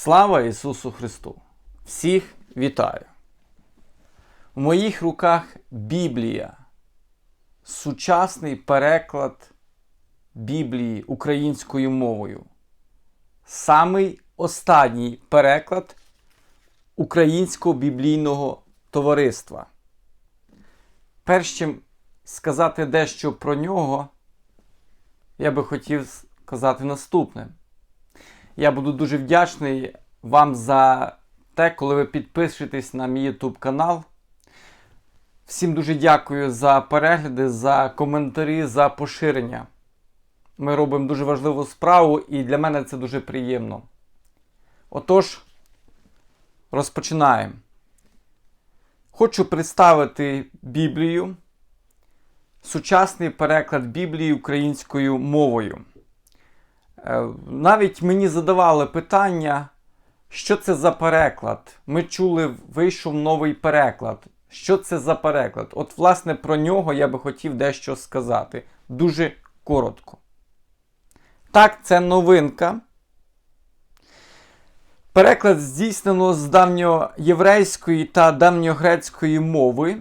Слава Ісусу Христу! Всіх вітаю! У моїх руках Біблія, сучасний переклад Біблії українською мовою. Самий останній переклад Українського біблійного товариства. Перш чим сказати дещо про нього, я би хотів сказати наступне. Я буду дуже вдячний вам за те, коли ви підпишетесь на мій YouTube канал. Всім дуже дякую за перегляди, за коментарі, за поширення. Ми робимо дуже важливу справу, і для мене це дуже приємно. Отож, розпочинаємо. Хочу представити Біблію, сучасний переклад Біблії українською мовою. Е, Навіть мені задавали питання, що це за переклад. Ми чули, вийшов новий переклад. Що це за переклад? От, власне, про нього я би хотів дещо сказати. Дуже коротко. Так, це новинка. Переклад здійснено з давньоєврейської та давньогрецької мови.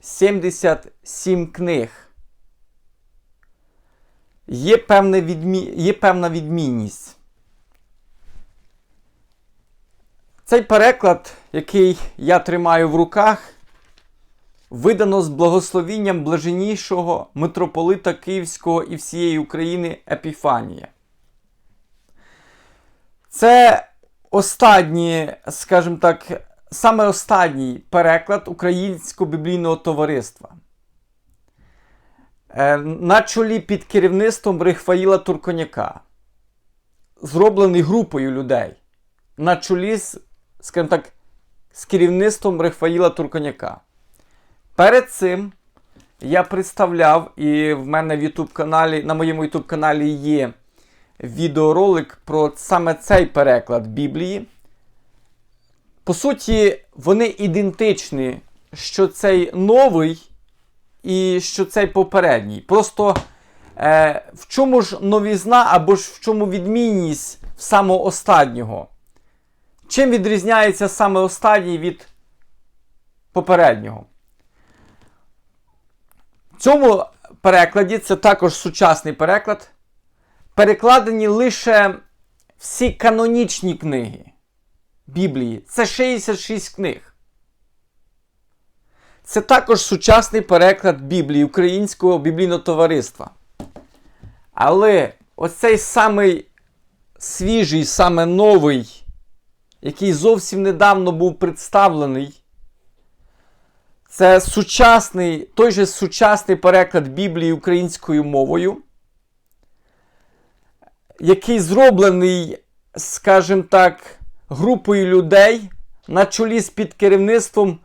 77 книг. Є, певне відмі... Є певна відмінність. Цей переклад, який я тримаю в руках, видано з благословінням блаженнішого митрополита Київського і всієї України Епіфанія. Це останній, скажімо так, саме останній переклад Українського біблійного товариства. Е, на чолі під керівництвом Рихваїла Турконяка, зроблений групою людей. На чолі, з, скажімо так, з керівництвом Рихваїла Турконяка. Перед цим я представляв, і в мене в YouTube каналі, на моєму YouTube каналі є відеоролик про саме цей переклад Біблії. По суті, вони ідентичні, що цей новий і що цей попередній. Просто е, в чому ж новізна або ж в чому відмінність самого останнього? Чим відрізняється саме останній від попереднього? В цьому перекладі це також сучасний переклад. Перекладені лише всі канонічні книги Біблії. Це 66 книг. Це також сучасний переклад Біблії Українського біблійного товариства. Але оцей самий свіжий, саме новий, який зовсім недавно був представлений, це сучасний, той же сучасний переклад Біблії українською мовою, який зроблений, скажімо так, групою людей на чолі з під керівництвом.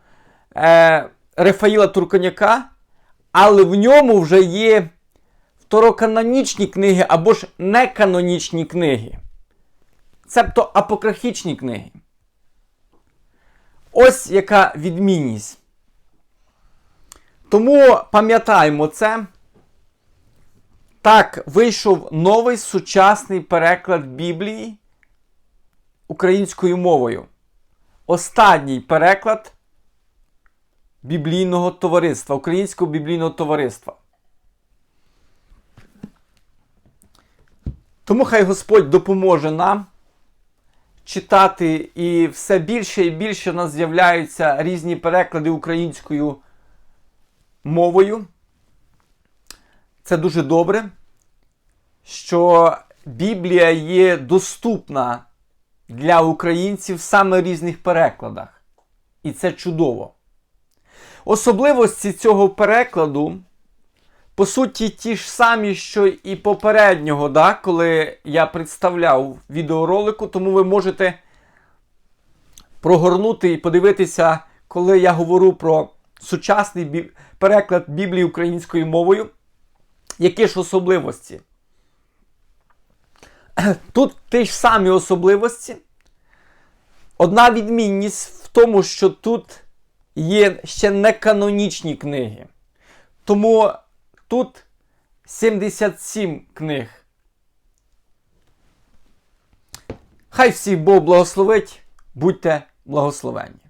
Е, Рафаїла Турконяка, але в ньому вже є второканонічні книги або ж неканонічні книги. Цебто апокрифічні книги. Ось яка відмінність. Тому пам'ятаємо це. Так, вийшов новий сучасний переклад Біблії українською мовою. Останній переклад біблійного товариства, Українського біблійного товариства. Тому хай Господь допоможе нам читати, і все більше і більше в нас з'являються різні переклади українською мовою. Це дуже добре, що Біблія є доступна для українців саме в різних перекладах. І це чудово. Особливості цього перекладу, по суті, ті ж самі, що і попереднього, да, коли я представляв відеоролику, тому ви можете прогорнути і подивитися, коли я говорю про сучасний бі... переклад Біблії українською мовою. Які ж особливості? Тут ті ж самі особливості. Одна відмінність в тому, що тут є ще не канонічні книги. Тому тут 77 книг. Хай всіх Бог благословить, будьте благословенні.